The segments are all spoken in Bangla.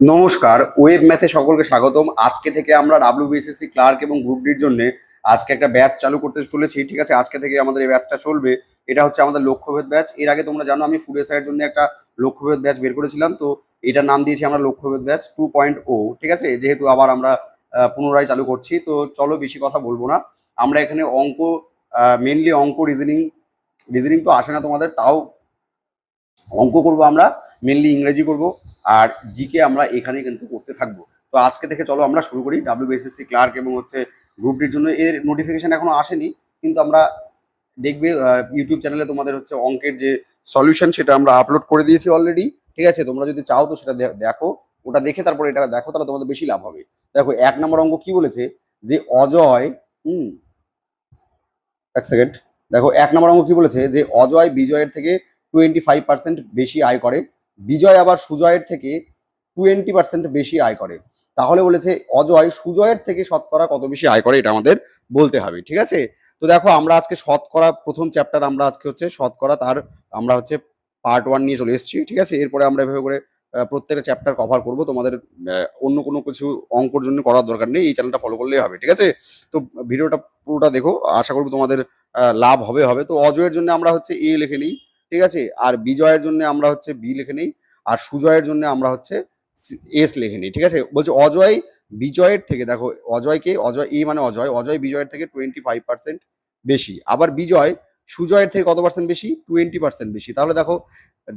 নমস্কার, ওয়েব ম্যাথে সকলকে স্বাগতম। আজকে থেকে আমরা ডাব্লিউ ডাব্লিউবিএসএসসি ক্লার্ক এবং গ্রুপ ডির জন্য আজকে একটা ব্যাচ চালু করতে চলেছি, ঠিক আছে? আজকে থেকে আমাদের এই ব্যাচটা চলবে। এটা হচ্ছে আমাদের লক্ষ্যভেদ ব্যাচ। এর আগে তোমরা জানো, আমি ফুড এর জন্য একটা লক্ষ্যভেদ ব্যাচ বের করেছিলাম। তো এটার নাম দিয়েছি আমরা লক্ষ্যভেদ ব্যাচ টু পয়েন্ট ও ঠিক আছে? যেহেতু আবার আমরা পুনরায় চালু করছি, তো চলো বেশি কথা বলব না। আমরা এখানে অঙ্ক মেনলি অঙ্ক রিজনিং রিজনিং তো আসে না তোমাদের, তাও অঙ্ক করব আমরা। মেনলি ইংরেজি করব। আর জিকে আমরা এখানে কিন্তু করতে থাকব। তো আজকে থেকে চলো আমরা শুরু করি ডাব্লিউবিএসএসসি ক্লার্ক এবং হচ্ছে গ্রুপ ডির জন্য। এর নোটিফিকেশন এখনও আসেনি, কিন্তু আমরা দেখবে ইউটিউব চ্যানেলে তোমাদের হচ্ছে অঙ্কের যে সলিউশন সেটা আমরা আপলোড করে দিয়েছি অলরেডি ঠিক আছে? তোমরা যদি চাও তো সেটা দেখো, ওটা দেখে তারপরে এটা দেখো, তাহলে তোমাদের বেশি লাভ হবে। দেখো, এক নম্বর অঙ্ক কি বলেছে? যে অজয়, হুম, এক সেকেন্ড দেখো, এক নম্বর অঙ্ক কি বলেছে? যে অজয় বিজয়ের থেকে টোয়েন্টি ফাইভ পার্সেন্ট বেশি আয় করে। বিজয় আবার সুজয়ের থেকে টোয়েন্টি পার্সেন্ট বেশি আয় করে। তাহলে বলেছে, অজয়, সুজয়ের থেকে শতকরা কত বেশি আয় করে এটা আমাদের বলতে হবে, ঠিক আছে? তো দেখো, আমরা আজকে শতকরা, প্রথম চ্যাপ্টার আমরা আজকে হচ্ছে শতকরা তার, আমরা হচ্ছে পার্ট ওয়ান নিয়ে চলে এসেছি, ঠিক আছে? এরপরে আমরা এভাবে করে প্রত্যেকটা চ্যাপ্টার কভার করব। তোমাদের অন্য কোনো কিছু অঙ্কর জন্য করার দরকার নেই, এই চ্যানেলটা ফলো করলেই হবে, ঠিক আছে? তো ভিডিওটা পুরোটা দেখো, আশা করব তোমাদের লাভ হবে হবে। তো অজয়ের জন্য আমরা হচ্ছে এ লিখে নিই ঠিক আছে? আর বিজয়ের জন্য আমরা হচ্ছে বি লিখে নিই, আর সুজয়ের জন্য আমরা হচ্ছে এস লিখে নিই, ঠিক আছে? বলছে অজয় বিজয়ের থেকে, দেখো অজয়কে অজয় এ মানে অজয় অজয় বিজয়ের থেকে টোয়েন্টি ফাইভ পার্সেন্ট বেশি, আবার বিজয় সুজয়ের থেকে কত পার্সেন্ট বেশি? টোয়েন্টি পার্সেন্ট বেশি, তাহলে দেখো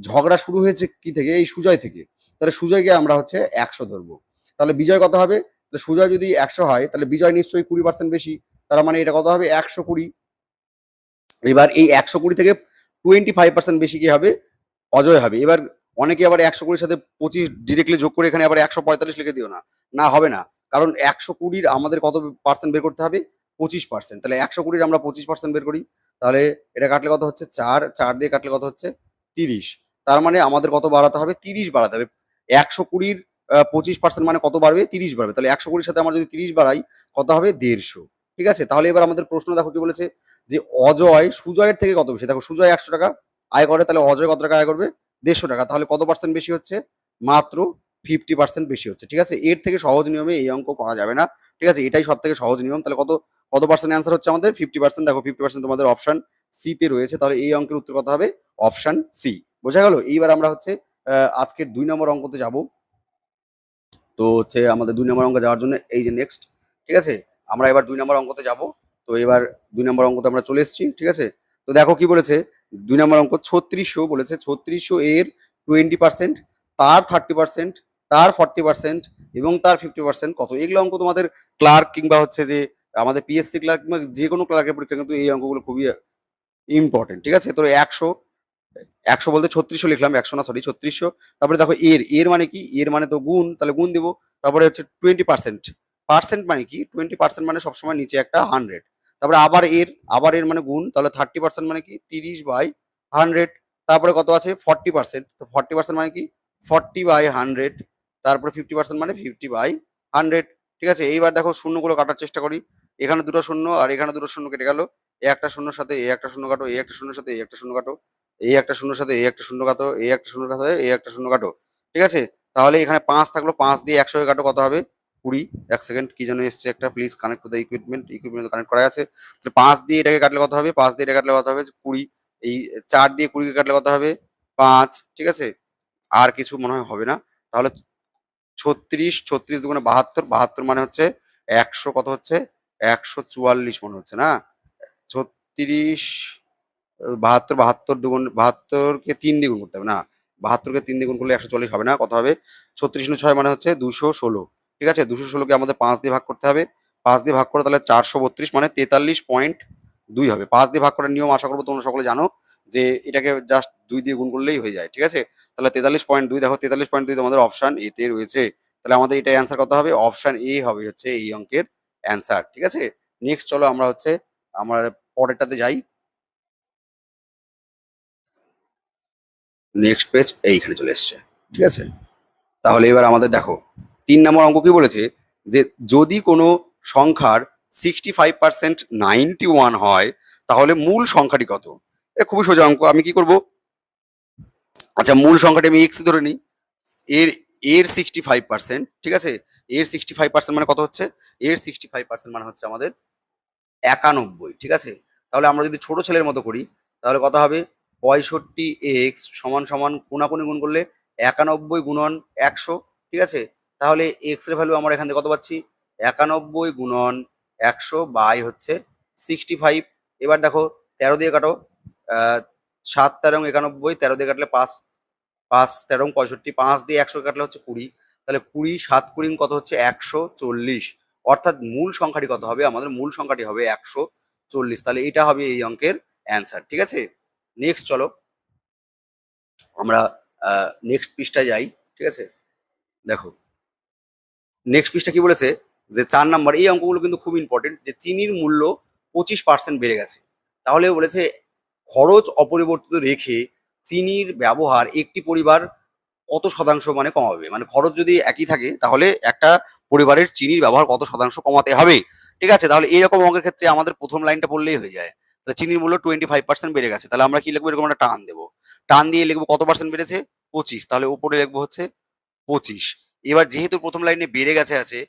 ঝগড়া শুরু হয়েছে কি থেকে? এই সুজয় থেকে, তাহলে সুজয়কে আমরা হচ্ছে একশো ধরবো, তাহলে বিজয় কত হবে? তাহলে সুজয় যদি একশো হয়, তাহলে বিজয় নিশ্চয়ই কুড়ি পার্সেন্ট বেশি, তার মানে এটা কত হবে? একশো কুড়ি, এবার এই একশো কুড়ি থেকে টোয়েন্টি ফাইভ পার্সেন্ট বেশি কি হবে, অজয় হবে। এবার অনেকে আবার একশো কুড়ির সাথে পঁচিশ ডিরেক্টলি যোগ করে এখানে আবার একশো পঁয়তাল্লিশ লিখে দিও না। না, হবে না। কারণ একশো কুড়ির আমাদের কত পার্সেন্ট বের করতে হবে? পঁচিশ পার্সেন্ট তাহলে একশো কুড়ির আমরা পঁচিশ পার্সেন্ট বের করি। তাহলে এটা কাটলে কত হচ্ছে? চার। চার দিয়ে কাটলে কত হচ্ছে? তিরিশ। তার মানে আমাদের কত বাড়াতে হবে? তিরিশ বাড়াতে হবে। একশো কুড়ির পঁচিশ পার্সেন্ট মানে কত বাড়বে? তিরিশ বাড়বে। তাহলে একশো কুড়ির সাথে আমরা যদি তিরিশ বাড়াই, কত হবে? দেড়শো। ঠিক আছে? তাহলে এবার আমাদের প্রশ্ন দেখো কি বলেছে যে অজয় সুজয়ের থেকে কত বেশি? দেখো সুজয় একশো টাকা, আয় করে, তাহলে অজয় কত টাকা আয় করবে? দেড়শো টাকা। তাহলে কত পার্সেন্ট বেশি হচ্ছে? মাত্র ফিফটি পার্সেন্ট বেশি হচ্ছে, ঠিক আছে? এর থেকে সহজ নিয়মে এই অঙ্ক করা যাবে না, ঠিক আছে? এটাই সব থেকে সহজ নিয়ম। তাহলে কত কত পার্সেন্ট অ্যান্সার হচ্ছে আমাদের? ফিফটি পার্সেন্ট দেখো ফিফটি পার্সেন্ট তোমাদের অপশন সি তে রয়েছে। তাহলে এই অঙ্কের উত্তর কত হবে? অপশন সি বোঝা গেল? এইবার আমরা হচ্ছে আজকের দুই নম্বর অঙ্কতে যাব। তো হচ্ছে আমাদের দুই নম্বর অঙ্ক যাওয়ার জন্য এই যে নেক্সট ঠিক আছে? আমরা এবার দুই নম্বর অঙ্কতে যাব। তো এবার দুই নম্বর অঙ্কতে আমরা চলে এসেছি, ঠিক আছে? তো দেখো কি বলেছে? দুই নম্বর অঙ্ক ছত্রিশশো বলেছে, ছত্রিশশো এর টোয়েন্টি পার্সেন্ট তার থার্টি পার্সেন্ট তার ফর্টি পার্সেন্ট এবং তার ফিফটি পার্সেন্ট কত? এগুলো অঙ্ক তোমাদের ক্লার্ক কিংবা হচ্ছে যে আমাদের পিএসসি ক্লার্ক কিংবা যে কোনো ক্লার্কের পরীক্ষা কিন্তু এই অঙ্কগুলো খুবই ইম্পর্টেন্ট ঠিক আছে? তো একশো একশো বলতে ছত্রিশশো লিখলাম, একশো না সরি ছত্রিশশো। তারপরে দেখো এর এর মানে কি? এর মানে তো গুণ, তাহলে গুণ দেবো। তারপরে হচ্ছে টোয়েন্টি পার্সেন্ট পার্সেন্ট মানে কি? টোয়েন্টি পার্সেন্ট মানে সবসময় নিচে একটা হান্ড্রেড তারপরে আবার এর আবার এর মানে গুণ, তাহলে থার্টি পার্সেন্ট মানে কি? তিরিশ বাই হান্ড্রেড তারপরে কত আছে? ফর্টি পার্সেন্ট তো ফর্টি পার্সেন্ট মানে কি? ফর্টি বাই হান্ড্রেড তারপরে ফিফটি পার্সেন্ট মানে ফিফটি বাই হান্ড্রেড ঠিক আছে? এইবার দেখো শূন্যগুলো কাটার চেষ্টা করি। এখানে দুটো শূন্য আর এখানে দুটো শূন্য কেটে গেল। এ একটা শূন্যর সাথে এ একটা শূন্য কাটো, এ একটা শূন্যর সাথে এ একটা শূন্য কাটো এই একটা শূন্যর সাথে এই একটা শূন্য কাটো এই একটা শূন্য সাথে এই একটা শূন্য কাটো। ঠিক আছে? তাহলে এখানে পাঁচ থাকল, পাঁচ দিয়ে একশো কাটো কত হবে? কুড়ি, এক সেকেন্ড কি যেন এসছে একটা please connect to the equipment equipment connect করা আছে। তাহলে পাঁচ দিয়ে এটাকে কাটলে কত হবে? পাঁচ দিয়ে এটা কাটলে কত হবে? কুড়ি, এই চার দিয়ে কুড়িকে কাটলে কত হবে? পাঁচ, ঠিক আছে? আর কিছু মনে হয় হবে না। তাহলে ছত্রিশ ছত্রিশ দুগুণে বাহাত্তর বাহাত্তর মানে হচ্ছে একশো কত হচ্ছে? একশো চুয়াল্লিশ মনে হচ্ছে, না? ছত্রিশ, বাহাত্তর বাহাত্তর দুগুণ, বাহাত্তরকে তিন দ্বিগুণ করতে হবে, না? বাহাত্তরকে তিন দ্বিগুণ করলে একশো চল্লিশ হবে না, কত হবে? ছত্রিশ ছয় মানে হচ্ছে দুশো ষোলো। ঠিক আছে? দুশো ষোলোকে আমাদের পাঁচ দিয়ে ভাগ করতে হবে। পাঁচ দিয়ে ভাগ করে তাহলে চারশো বত্রিশ মানে তেতাল্লিশ পয়েন্ট দুই হবে। পাঁচ দিয়ে ভাগ করার নিয়ম আশা করব তোমরা সকলে জানো যে এটাকে জাস্ট দুই দিয়ে গুণ করলেই হয়ে যায়, ঠিক আছে? তাহলে তেতাল্লিশ পয়েন্ট দুই দেখো, তেতাল্লিশ পয়েন্ট দুই তোমাদের অপশান এতে রয়েছে। তাহলে আমাদের এটা অ্যান্সার কত হবে। অপশান এ হবে হচ্ছে এই অঙ্কের অ্যান্সার ঠিক আছে? নেক্সট চলো আমরা হচ্ছে আমরা পরেরটাতে যাই। নেক্সট পেজ এইখানে চলে এসছে, ঠিক আছে? তাহলে এবার আমাদের দেখো তিন নম্বর অঙ্ক কি বলেছে? যে যদি কোনো সংখ্যার sixty five percent ninety one হয়, তাহলে মূল সংখ্যাটি কত? এটা খুবই সোজা অঙ্ক। আমি কি করব? আচ্ছা মূল সংখ্যাটি আমি এক্স ধরে নিই। এর এর সিক্সটি ফাইভ পার্সেন্ট ঠিক আছে? এর সিক্সটি ফাইভ পার্সেন্ট মানে কত হচ্ছে? এর সিক্সটি ফাইভ পার্সেন্ট মানে হচ্ছে আমাদের একানব্বই, ঠিক আছে? তাহলে আমরা যদি ছোট ছেলের মতো করি, তাহলে কত হবে? পঁয়ষট্টি এক্স সমান সমান কোনাকুনি গুণ করলে একানব্বই গুণন একশো, ঠিক আছে? তাহলে এক্সের ভ্যালু আমরা এখান থেকে কত পাচ্ছি? একানব্বই গুণন একশো বাই হচ্ছে সিক্সটি ফাইভ এবার দেখো, তেরো দিয়ে কাটো সাত তেরো একানব্বই, তেরো দিয়ে কাটলে পাঁচ পাঁচ তেরো পঁয়ষট্টি, পাঁচ দিয়ে একশো কাটলে হচ্ছে কুড়ি। তাহলে কুড়ি, সাত কুড়ি কত হচ্ছে? একশো চল্লিশ। অর্থাৎ মূল সংখ্যাটি কত হবে? আমাদের মূল সংখ্যাটি হবে একশো চল্লিশ। তাহলে এটা হবে এই অঙ্কের অ্যান্সার ঠিক আছে? নেক্সট চলো। আমরা নেক্সট পৃষ্ঠায় যাই, ঠিক আছে? দেখো। নেক্সট পিসটা কি বলেছে? যে চার নাম্বার, এই অঙ্কগুলো কিন্তু খুব ইম্পর্টেন্ট যে চিনির মূল্য পঁচিশ পার্সেন্ট বেড়ে গেছে। তাহলে বলেছে, খরচ অপরিবর্তিত রেখে চিনির ব্যবহার একটি পরিবার কত শতাংশ মানে কমাবে? মানে খরচ যদি একই থাকে, তাহলে একটা পরিবারের চিনির ব্যবহার কত শতাংশ কমাতে হবে? ঠিক আছে, তাহলে এরকম অঙ্কের ক্ষেত্রে আমাদের প্রথম লাইনটা পড়লেই হয়ে যায়। তাহলে চিনির মূল্য টোয়েন্টি ফাইভ পার্সেন্ট বেড়ে গেছে। তাহলে আমরা কি লিখব? এরকম একটা টান দেবো। টান দিয়ে লিখব কত পার্সেন্ট বেড়েছে? পঁচিশ। তাহলে উপরে লিখব হচ্ছে পঁচিশ। এবার যেহেতু প্রথম লাইনে বেড়ে গেছে আছে,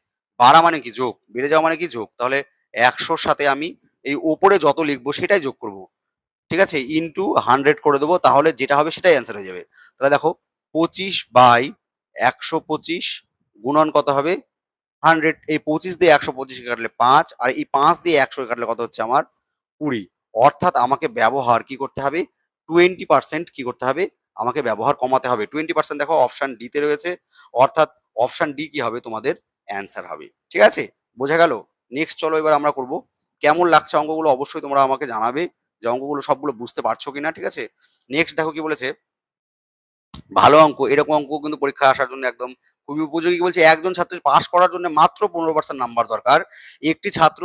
বাড়া মানে কি যোগ? বেড়ে যাওয়া মানে কি যোগ? তাহলে একশোর সাথে আমি এই ওপরে যত লিখব সেটাই যোগ করব। ঠিক আছে? ইনটু হান্ড্রেড করে দেবো, তাহলে যেটা হবে সেটাই অ্যান্সার হয়ে যাবে। তাহলে দেখো, পঁচিশ বাই একশো পঁচিশ গুণন কত হবে? হান্ড্রেড এই পঁচিশ দিয়ে একশো পঁচিশকে কাটলে পাঁচ, আর এই পাঁচ দিয়ে একশো কাটলে কত হচ্ছে আমার? কুড়ি। অর্থাৎ আমাকে ব্যবহার কি করতে হবে? টোয়েন্টি পার্সেন্ট কি করতে হবে? আমাকে ব্যবহার কমাতে হবে। টোয়েন্টি পার্সেন্ট দেখো অপশান ডিতে রয়েছে। অর্থাৎ অপশান ডি কি হবে? তোমাদের অ্যান্সার হবে। ঠিক আছে? বোঝা গেল? নেক্সট চলো এবার আমরা করব। কেমন লাগছে অঙ্কগুলো অবশ্যই তোমরা আমাকে জানাবে যে অঙ্কগুলো সবগুলো বুঝতে পারছ কিনা, ঠিক আছে? নেক্সট দেখো কি বলেছে। ভালো অঙ্ক, এরকম অঙ্ক কিন্তু পরীক্ষায় আসার জন্য একদম খুবই উপযোগী। বলছে? একজন ছাত্রের পাস করার জন্য মাত্র পনেরো পার্সেন্ট নাম্বার দরকার। একটি ছাত্র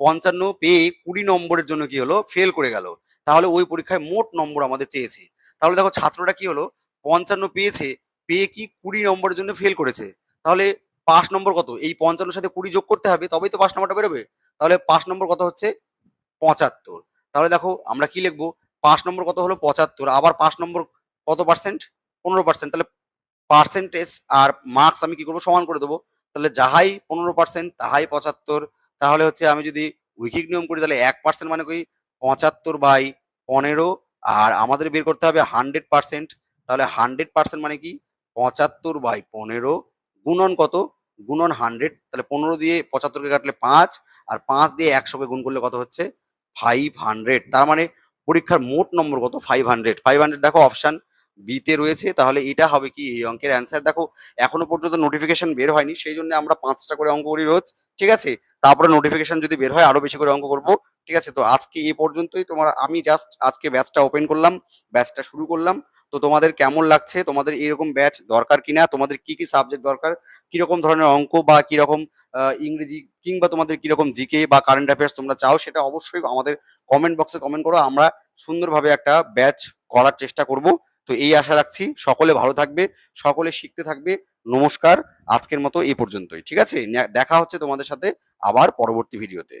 পঞ্চান্ন পেয়ে কুড়ি নম্বরের জন্য কি হলো? ফেল করে গেল। তাহলে ওই পরীক্ষায় মোট নম্বর আমাদের চেয়েছে। তাহলে দেখো ছাত্রটা কি হলো? পঞ্চান্ন পেয়েছে পেয়ে কি কুড়ি নম্বরের জন্য ফেল করেছে? তাহলে পাঁচ নম্বর কত? এই পঞ্চান্নর সাথে কুড়ি যোগ করতে হবে, তবেই তো পাঁচ নম্বরটা বেরোবে। তাহলে পাঁচ নম্বর কত হচ্ছে? পঁচাত্তর। তাহলে দেখো আমরা কি লিখব? পাঁচ নম্বর কত হলো? পঁচাত্তর। আবার পাঁচ নম্বর কত পার্সেন্ট পনেরো পার্সেন্ট তাহলে পার্সেন্টেজ আর মার্কস আমি কি করব? সমান করে দেবো। তাহলে যাহাই পনেরো পার্সেন্ট তাহাই পঁচাত্তর। তাহলে হচ্ছে আমি যদি উইকিক নিয়ম করি, তাহলে এক পার্সেন্ট মানে কি পঁচাত্তর বাই পনেরো। আর আমাদের বের করতে হবে হান্ড্রেড পার্সেন্ট তাহলে হান্ড্রেড পার্সেন্ট মানে কি? পঁচাত্তর বাই পনেরো গুণন কত? গুণন হান্ড্রেড তাহলে পনেরো দিয়ে পঁচাত্তরকে কাটলে পাঁচ, আর পাঁচ দিয়ে একশোকে গুণ করলে কত হচ্ছে? ফাইভ হান্ড্রেড তার মানে পরীক্ষার মোট নম্বর কত? ফাইভ হান্ড্রেড ফাইভ হান্ড্রেড দেখো অপশান বিতে রয়েছে, তাহলে এটা হবে কি? এই অঙ্কের অ্যান্সার দেখো, এখনও পর্যন্ত নোটিফিকেশন বের হয়নি, সেই জন্য আমরা পাঁচটা করে অঙ্ক করি রোজ, ঠিক আছে? তারপরে নোটিফিকেশন যদি বের হয়, আরও বেশি করে অঙ্ক করব। ঠিক আছে? তো আজকে এ পর্যন্তই। তোমার, আমি জাস্ট আজকে ব্যাচটা ওপেন করলাম ব্যাচটা শুরু করলাম। তো তোমাদের কেমন লাগছে? তোমাদের এরকম ব্যাচ দরকার কিনা? তোমাদের কি কি সাবজেক্ট দরকার? কীরকম ধরনের অঙ্ক বা কীরকম ইংরেজি কিংবা তোমাদের কীরকম জিকে বা কারেন্ট অ্যাফেয়ার্স তোমরা চাও, সেটা অবশ্যই আমাদের কমেন্ট বক্সে কমেন্ট করো। আমরা সুন্দরভাবে একটা ব্যাচ করার চেষ্টা করব। তো এই আশা রাখছি, সকলে ভালো থাকবে, সকলে শিখতে থাকবে। নমস্কার, আজকের মতো এই পর্যন্তই। ঠিক আছে? দেখা হচ্ছে তোমাদের সাথে আবার পরবর্তী ভিডিওতে